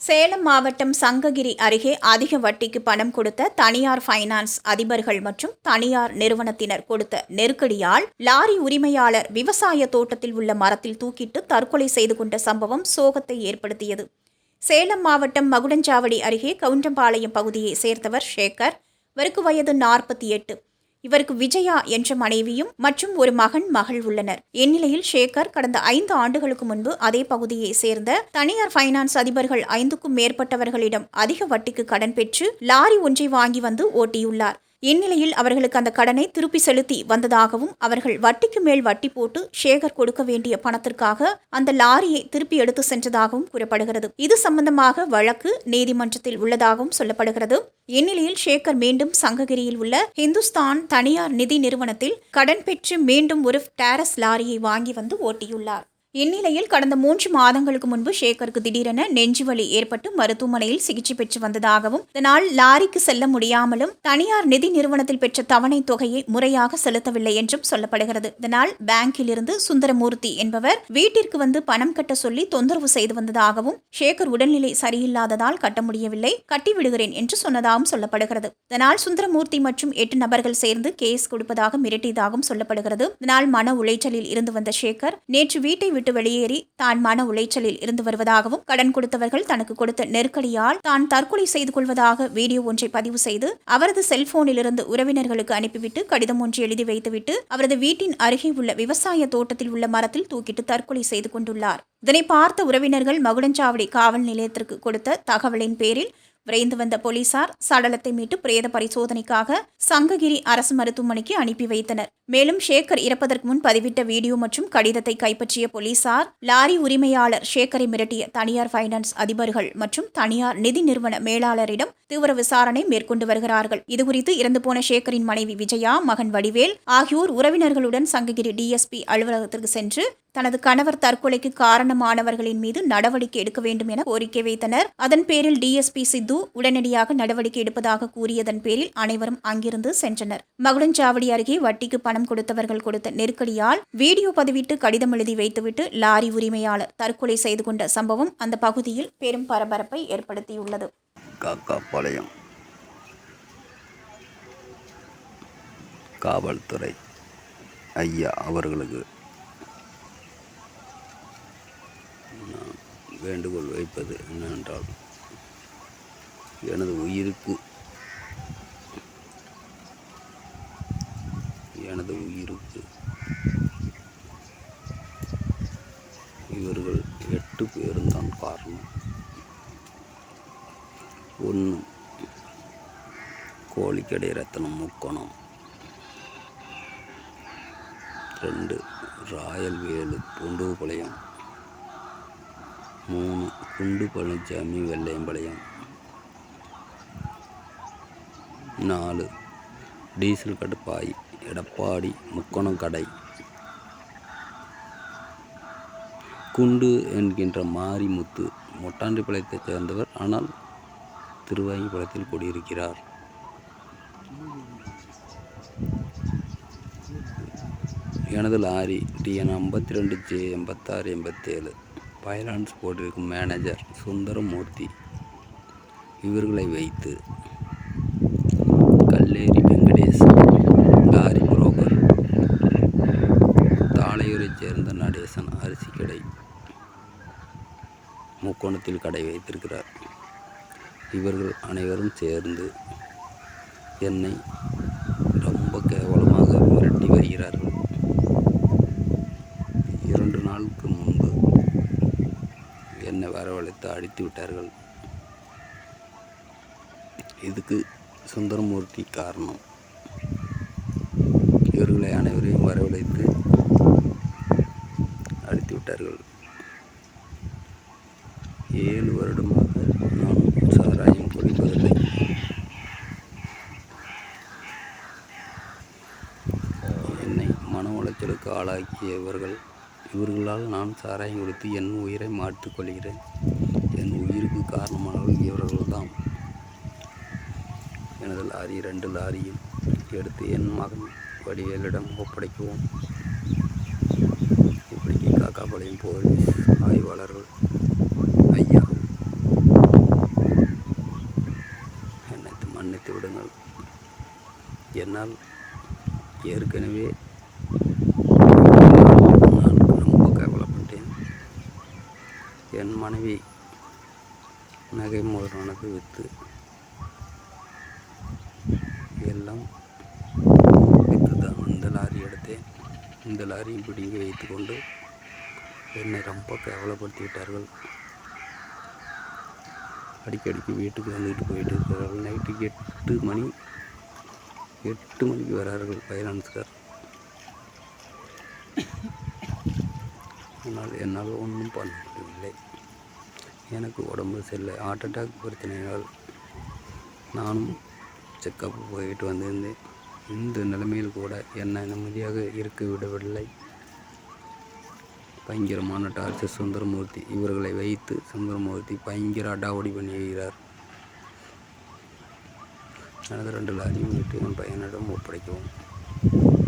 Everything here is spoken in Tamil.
சேலம் மாவட்டம் சங்ககிரி அருகே அதிக வட்டிக்கு பணம் கொடுத்த தனியார் ஃபைனான்ஸ் அதிபர்கள் மற்றும் தனியார் நிறுவனத்தினர் கொடுத்த நெருக்கடியால் லாரி உரிமையாளர் விவசாய தோட்டத்தில் உள்ள மரத்தில் தூக்கிட்டு தற்கொலை செய்து கொண்ட சம்பவம் சோகத்தை ஏற்படுத்தியது. சேலம் மாவட்டம் மகுடஞ்சாவடி அருகே கவுண்டம்பாளையம் பகுதியை சேர்ந்தவர் ஷேகர் இவருக்கு வயது நாற்பத்தி எட்டு. இவருக்கு விஜயா என்ற மனைவியும் மற்றும் ஒரு மகன் மகள் உள்ளனர். இந்நிலையில் ஷேகர் கடந்த ஐந்து ஆண்டுகளுக்கு முன்பு அதே பகுதியை சேர்ந்த தனியார் ஃபைனான்ஸ் அதிபர்கள் ஐந்துக்கும் மேற்பட்டவர்களிடம் அதிக வட்டிக்கு கடன் பெற்று லாரி ஒன்றை வாங்கி வந்து ஓட்டியுள்ளார். இந்நிலையில் அவர்களுக்கு அந்த கடனை திருப்பி செலுத்தி வந்ததாகவும் அவர்கள் வட்டிக்கு மேல் வட்டி போட்டு ஷேகர் கொடுக்க வேண்டிய பணத்திற்காக அந்த லாரியை திருப்பி எடுத்து சென்றதாகவும் கூறப்படுகிறது. இது சம்பந்தமாக வழக்கு நீதிமன்றத்தில் உள்ளதாகவும் சொல்லப்படுகிறது. இந்நிலையில் ஷேகர் மீண்டும் சங்ககிரியில் உள்ள ஹிந்துஸ்தான் தனியார் நிதி நிறுவனத்தில் கடன் பெற்று மீண்டும் ஒரு டேரஸ் லாரியை வாங்கி வந்து ஓட்டியுள்ளார். இந்நிலையில் கடந்த மூன்று மாதங்களுக்கு முன்பு ஷேகருக்கு திடீரென நெஞ்சுவலி ஏற்பட்டு மருத்துவமனையில் சிகிச்சை பெற்று வந்ததாகவும் இதனால் லாரிக்கு செல்ல முடியாமலும் தனியார் நிதி நிறுவனத்தில் பெற்ற தவணை தொகையை முறையாக செலுத்தவில்லை என்றும் சொல்லப்படுகிறது. இதனால் பேங்கில் இருந்து சுந்தரமூர்த்தி என்பவர் வீட்டிற்கு வந்து பணம் கட்ட சொல்லி தொந்தரவு செய்து வந்ததாகவும் ஷேகர் உடல்நிலை சரியில்லாததால் கட்ட முடியவில்லை கட்டி விடுகிறேன் என்று சொன்னதாகவும் சொல்லப்படுகிறது. இதனால் சுந்தரமூர்த்தி மற்றும் எட்டு நபர்கள் சேர்ந்து கேஸ் கொடுப்பதாக மிரட்டியதாகவும் சொல்லப்படுகிறது. இதனால் மன உளைச்சலில் இருந்து வந்த ஷேகர் நேற்று வீட்டை விட்டு வெளியேறி தான் மன உளைச்சலில் இருந்து வருவதாகவும் கடன் கொடுத்தவர்கள் தனக்கு கொடுத்த நெருக்கடியால் தான் தற்கொலை செய்து கொள்வதாக வீடியோ ஒன்றை பதிவு செய்து அவரது செல்போனிலிருந்து உறவினர்களுக்கு அனுப்பிவிட்டு கடிதம் ஒன்று எழுதி வைத்துவிட்டு அவரது வீட்டின் அருகே உள்ள விவசாய தோட்டத்தில் உள்ள மரத்தில் தூக்கிட்டு தற்கொலை செய்து கொண்டுள்ளார். இதனை பார்த்த உறவினர்கள் மகுடஞ்சாவடி காவல் நிலையத்திற்கு கொடுத்த தகவலின் பேரில் விரைந்து வந்த போலீசார் சடலத்தை மீட்டு பிரேத பரிசோதனைக்காக சங்ககிரி அரசு மருத்துவமனைக்கு அனுப்பி வைத்தனர். மேலும் ஷேகர் இறப்பதற்கு முன் பதிவிட்ட வீடியோ மற்றும் கடிதத்தை கைப்பற்றிய போலீசார் லாரி உரிமையாளர் ஷேகரை மிரட்டிய தனியார் ஃபைனான்ஸ் அதிபர்கள் மற்றும் தனியார் நிதி நிறுவன மேலாளரிடம் தீவிர விசாரணை மேற்கொண்டு வருகிறார்கள். இதுகுறித்து இறந்து போன ஷேகரின் மனைவி விஜயா மகன் வடிவேல் ஆகியோர் உறவினர்களுடன் சங்ககிரி டிஎஸ்பி அலுவலகத்திற்கு சென்று தனது கணவர் தற்கொலைக்கு காரணமானவர்களின் மீது நடவடிக்கை எடுக்க வேண்டும் என கோரிக்கை வைத்தனர். அதன் பேரில் டிஎஸ்பி சித்து உடனடியாக நடவடிக்கை எடுப்பதாக கூறியதன் பேரில் அனைவரும் அங்கிருந்து சென்றனர். மகுடஞ்சாவடி அருகே வட்டிக்கு பணம் கொடுத்தவர்கள் கொடுத்த நெருக்கடியால் வீடியோ பதிவிட்டு கடிதம் எழுதி வைத்துவிட்டு லாரி உரிமையாளர் தற்கொலை செய்து கொண்ட சம்பவம் அந்த பகுதியில் பெரும் பரபரப்பை ஏற்படுத்தியுள்ளது. காக்காப்பாளையம் காவல்துறை ஐயா அவர்களுக்கு நான் வேண்டுகோள் வைப்பது என்னவென்றால் எனது உயிருக்கு எனது உயிருக்கு இவர்கள் எட்டு பேரும் தான் காரணம். ஒன்று கோழிக்கடை ரத்தனம் முக்கோணம். ரெண்டு ராயல் வேலு பூண்டுபாளையம் மூணு குண்டு பழனிசாமி வெள்ளையம்பாளையம். நாலு டீசல் கடுப்பாய் எடப்பாடி முக்கோணம் கடை குண்டு என்கின்ற மாரிமுத்து மொட்டாண்டிப்பாளையத்தைச் சேர்ந்தவர். ஆனால் திருவாங்கிப்பாளையத்தில் குடியிருக்கிறார். எனது லாரி டிஎன் ஐம்பத்தி ரெண்டு ஜே எண்பத்தாறு எண்பத்தேழு. ஃபைனான்ஸ் போர்டிற்கு மேனேஜர் சுந்தரமூர்த்தி இவர்களை வைத்து கல்லேரி வெங்கடேஷ் லாரி புரோக்கர் தாளையூரைச் சேர்ந்த நடேசன் அரிசி கடை முக்கோணத்தில் கடை வைத்திருக்கிறார். இவர்கள் அனைவரும் சேர்ந்து என்னை ரொம்ப கேவலமாக மிரட்டி வருகிறார்கள் இரண்டு நாளுக்கு முன்பு என்னை அடித்து விட்டார்கள். இதுக்கு சுந்தரமூர்த்தி காரணம். இவர்களை அனைவரையும் வரவழைத்து அடித்து விட்டார்கள். ஏழு வருடமாக நான் சாராயம் குடிப்பதில்லை. என்னை மன உளைச்சலுக்கு ஆளாக்கியவர்கள் இவர்களால் நான் சாராயம் கொடுத்து என் உயிரை மாற்றிக்கொள்கிறேன் என் உயிருக்கு காரணமானவர்கள் இவர்கள்தான். எனது லாரி ரெண்டு லாரியும் எடுத்து என் மகன் வடிவேலிடம் ஒப்படைக்கவும். இப்படிக்கு காக்காப்பாளையம் போல் ஆய்வாளர்கள் ஐயா என்னை மன்னித்து விடுங்கள். என்னால் ஏற்கனவே என் மனைவி நகை மோதிரனுக்கு விற்று எல்லாம் விற்று தான் இந்த லாரி எடுத்தேன். இந்த லாரியும் பிடிங்கி வைத்துக்கொண்டு என்னை ரொம்ப கேவலப்படுத்தி விட்டார்கள் அடிக்கடிக்கு வீட்டுக்கு வந்துட்டு போயிட்டு இருக்கிறார்கள். நைட்டு எட்டு மணி எட்டு மணிக்கு வரார்கள் ஃபைனான்ஸ்கார். ஆனால் என்னால் ஒன்றும் பண்ண முடியவில்லை. எனக்கு உடம்பு சரியில்லை. ஹார்ட் அட்டாக் பிரச்சனையால் நானும் செக்கப் போயிட்டு வந்திருந்தேன். இந்த நிலைமையில் கூட என்னை நிம்மதியாக இருக்க விடவில்லை. பயங்கரமான டார்ச்சர் சுந்தரமூர்த்தி இவர்களை வைத்து சுந்தரமூர்த்தி பயங்கர அடாவடி பண்ணி எனது ரெண்டு லாரியும் விட்டு என் பையனிடம் ஒப்படைக்கவும்.